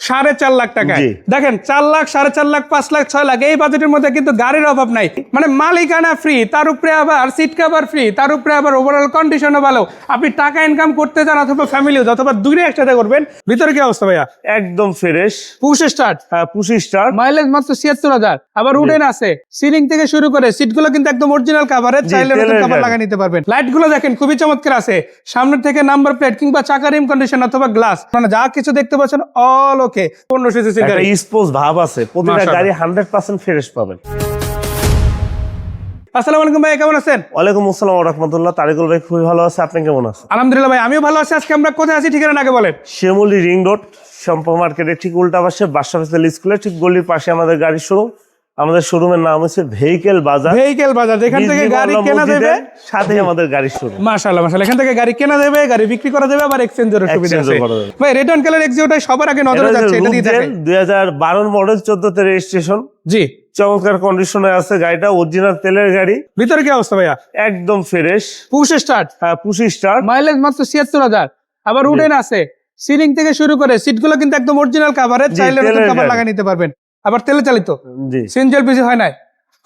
সাড়ে চার লাখ টাকা দেখেন চার লাখ সাড়ে চার লাখ পাঁচ লাখ ছয় লাখ এই বাজেটের মধ্যে কিন্তু গাড়ির অভাব নাই। মানে মালিকানা ফ্রি তার উপরে আবার সিট কভার ফ্রি তার উপরে আবার ওভারঅল কন্ডিশনও ভালো। আপনি টাকা ইনকাম করতে চান অথবা ফ্যামিলি অথবা দূরে একসাথে করবেন ভিতরে কি অবস্থা ভাইয়া? একদম ফ্রেশ পুশ স্টার্ট হ্যাঁ পুশি স্টার মাইলেজ মাত্র ছিয়াত্তর হাজার। আবার উডেন আছে সিলিং থেকে শুরু করে সিটগুলো কিন্তু একদম অরিজিনাল কাভারের চাইলে কাভার। লাগিয়ে নিতে পারবেন। লাইটগুলো দেখেন খুবই চমৎকার আছে। সামনের থেকে নাম্বার প্লেট কিংবা চাকা রিম কন্ডিশন অথবা গ্লাস মানে যা কিছু দেখতে পাচ্ছেন অল ওকে পনেরোশো সিসি গাড়ি স্পোজ ভাব আছে প্রতিটা গাড়ি হান্ড্রেড পার্সেন্ট ফ্রেশ পাবেন। আসসালামু আলাইকুম ভাই কেমন আছেন? ওয়ালাইকুম আসসালাম রাহমাতুল্লাহ তারিকুল ভাই খুবই ভালো আছে আপনি কেমন আছেন? আলহামদুলিল্লাহ ভাই আমিও ভালো আছি আজকে আমরা কোথায় আছি ঠিকানা আগে বলেন? শ্যামলী রিং রোড সম্পা মার্কেটের ঠিক উল্টা পাশে বাদশা ফেসিল স্কুলের ঠিক গলির পাশে আমাদের গাড়ির শোরুম আমাদের শোরুমের নাম হচ্ছে ভেহিকেল বাজার ভেহিকেল বাজার যেখান থেকে গাড়ি কেনা দেবে। সাথে আমাদের গাড়ির শোরুম মাশাআল্লাহ মাশাআল্লাহ। এখান থেকে গাড়ি কেনা দেবে গাড়ি বিক্রি করা দেবে আবার এক্সচেঞ্জের সুবিধা আছে। ভাই রেড অন কালার এক্সিওটাই সবার আগে নজরে যাচ্ছে এটা দিয়ে থাকে দুই হাজার বারোর মডেল চোদ্দতে রেজিস্ট্রেশন জি। চমৎকার কন্ডিশনে আছে গাড়িটা অরিজিনাল তেলের গাড়ি। ভিতরে কি অবস্থা ভাইয়া? একদম ফ্রেশ পুশ স্টার্ট হ্যাঁ পুশি স্টার মাইলেজ মাত্র ছিয়াত্তর হাজার। আবার জি। উডেন আছে। সিলিং থেকে শুরু করে সিটগুলো কিন্তু একদম অরিজিনাল কাভারের চাইলে কাভার লাগিয়ে নিতে পারবেন। আবার তেলে চালিত? জি। সিনজেল হয় নাই।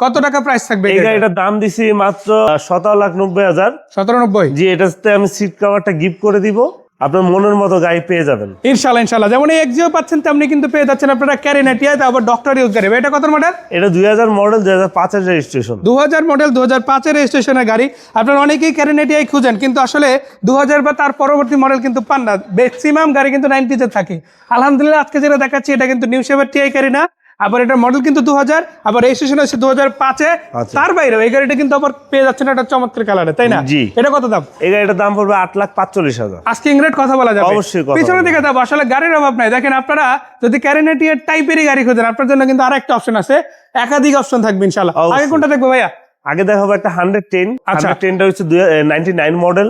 কত টাকা প্রাইস থাকবে এই গাড়িটার দাম দিছি মাত্র সতেরো লাখ নব্বই হাজার। সতেরো নব্বই? জি এটাতে আমি সিট কভারটা গিফট করে দিব। আপনার মনের মতো গাড়ি পেয়ে যাবেন। ইনশাল্লাহ ইনশাল্লাহ। যেমন এই এক্সিও পাচ্ছেন তেমনি কিন্তু পেয়ে যাচ্ছেন আপনারা ক্যারিনা টিআই আবার ডক্টর ইউজ গাড়ি। এটা কত মডেল এটা দুই হাজার মডেল দুই হাজার পাঁচের রেজিস্ট্রেশন দু হাজার মডেল দু হাজার পাঁচের রেজিস্ট্রেশনের গাড়ি। আপনারা অনেকেই ক্যারিনেটিআই খুঁজেন কিন্তু আসলে দু হাজার বা তার পরবর্তী মডেল কিন্তু পান না। ম্যাক্সিমাম গাড়ি কিন্তু নাইনটিতে থাকে। আলহামদুলিল্লাহ আজকে যেটা দেখাচ্ছি এটা কিন্তু নিউ শেভের টিআই ক্যারিনা আবার এটার মডেল কিন্তু দু হাজার আবার রেজিস্ট্রেশন হচ্ছে দু হাজার পাঁচে। আচ্ছা। তার বাইরে এই গাড়িটা কিন্তু আবার পেয়ে যাচ্ছে না একটা চমৎকার কালারে তাই না? জি। এটা কত দাম? এই গাড়িটার দাম পড়বে আট লাখ পাঁচচল্লিশ হাজার। আজকে ইংরেজ কথা বলা যাবে। অবশ্যই বলা দিকে যাব। আসলে গাড়ির অভাব নাই। দেখেন আপনারা যদি ক্যারিনেটিয়ার টাইপেরই গাড়ি খোঁজেন আপনার জন্য কিন্তু আর একটা অপশন আছে। একাধিক অপশন থাকবে ইনশাল্লাহ আগে কোনটা দেখব ভাইয়া? আগে দেখা হবে একটা হান্ড্রেড টেন। আচ্ছা। টেনটা হচ্ছে নাইনটি নাইন মডেল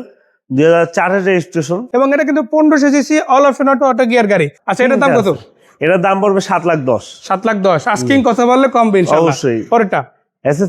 দুই হাজার চারের রেজিস্ট্রেশন এবং এটা কিন্তু পনেরোশো CC all option auto auto gear গাড়ি। আচ্ছা এটার দাম কত? এটার দাম পড়বে সাত লাখ দশ। সাত লাখ দশ। আস্কিং কথা বললে কমবে ইনশাল্লাহ। অবশ্যই। পরেরটা?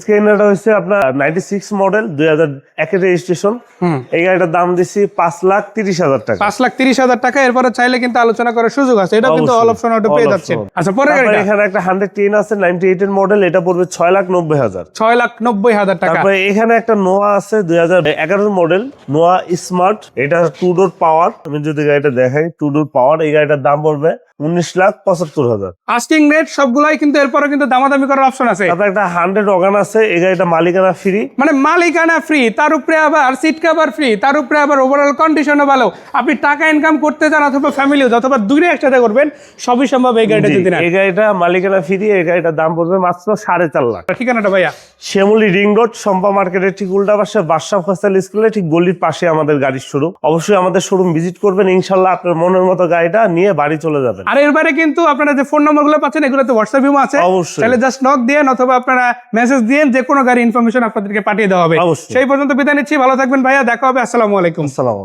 কেনাটা হচ্ছে আপনার নাইনটি সিক্স মডেল দুই হাজার একের রেজিস্ট্রেশন হুম। এই গাড়িটার দাম দিচ্ছি পাঁচ লাখ তিরিশ হাজার টাকা। পাঁচ লাখ তিরিশ হাজার টাকা এরপরে চাইলে কিন্তু আলোচনা করার সুযোগ আছে। এটা কিন্তু অবশ্যই। অল অপশন অটো পেয়ে যাচ্ছেন। আচ্ছা তারপরে এখানে একটা হান্ড্রেড টেন আছে নাইনটি এইট এর মডেল এটা পড়বে ছয় লাখ নব্বই হাজার। ছয় লাখ নব্বই হাজার টাকা। তারপরে এখানে একটা নোয়া আছে দুই হাজার এগারোর মডেল নোয়া স্মার্ট এটা টু ডোর পাওয়ার আমি যদি গাড়িটা দেখাই টু ডোর পাওয়ার এই গাড়িটার দাম পড়বে উনিশ লাখ পঁচাত্তর হাজার। আস্কিং রেট সবগুলাই কিন্তু এরপরে কিন্তু দামাদামি করার অপশন আছে। তারপরে একটা হান্ড্রেড অগান আছে এই গাড়িটা মালিকানা ফ্রি মানে মালিকানা ফ্রি তার উপরে আবার সিট কভার ফ্রি তার উপরে আবার ওভারঅল কন্ডিশনও ভালো। আপনি টাকা ইনকাম করতে চান অথবা ফ্যামিলি অথবা দূরে একসাথে করবেন সবই সম্ভব এই গাড়িটা যদি এই গাড়িটা মালিকানা ফ্রি এই গাড়িটার দাম পড়বে মাত্র সাড়ে চার লাখ। ঠিকানাটা ভাইয়া? শ্যামলী রিং রোড সম্পা মার্কেটের ঠিক উল্টা পাশে বাদশাহ ফসল স্কুলের ঠিক গলির পাশে আমাদের গাড়ির শোরুম অবশ্যই আমাদের শোরুম ভিজিট করবেন ইনশাল্লাহ আপনার মনের মতো গাড়িটা নিয়ে বাড়ি চলে যাবেন। আর এর বাইরে কিন্তু আপনারা যে ফোন নম্বরগুলো পাচ্ছেন এগুলোতে হোয়াটসঅ্যাপ ইমো আছে। অবশ্যই। তাহলে জাস্ট নক দেন অথবা আপনারা মেসেজ দেন যে কোনো গাড়ি ইনফরমেশন আপনাদেরকে পাঠিয়ে দেওয়া হবে। সেই পর্যন্ত বিদায় নিচ্ছি। ভালো থাকবেন ভাইয়া। দেখা হবে। আসসালামু আলাইকুম। আসসালাম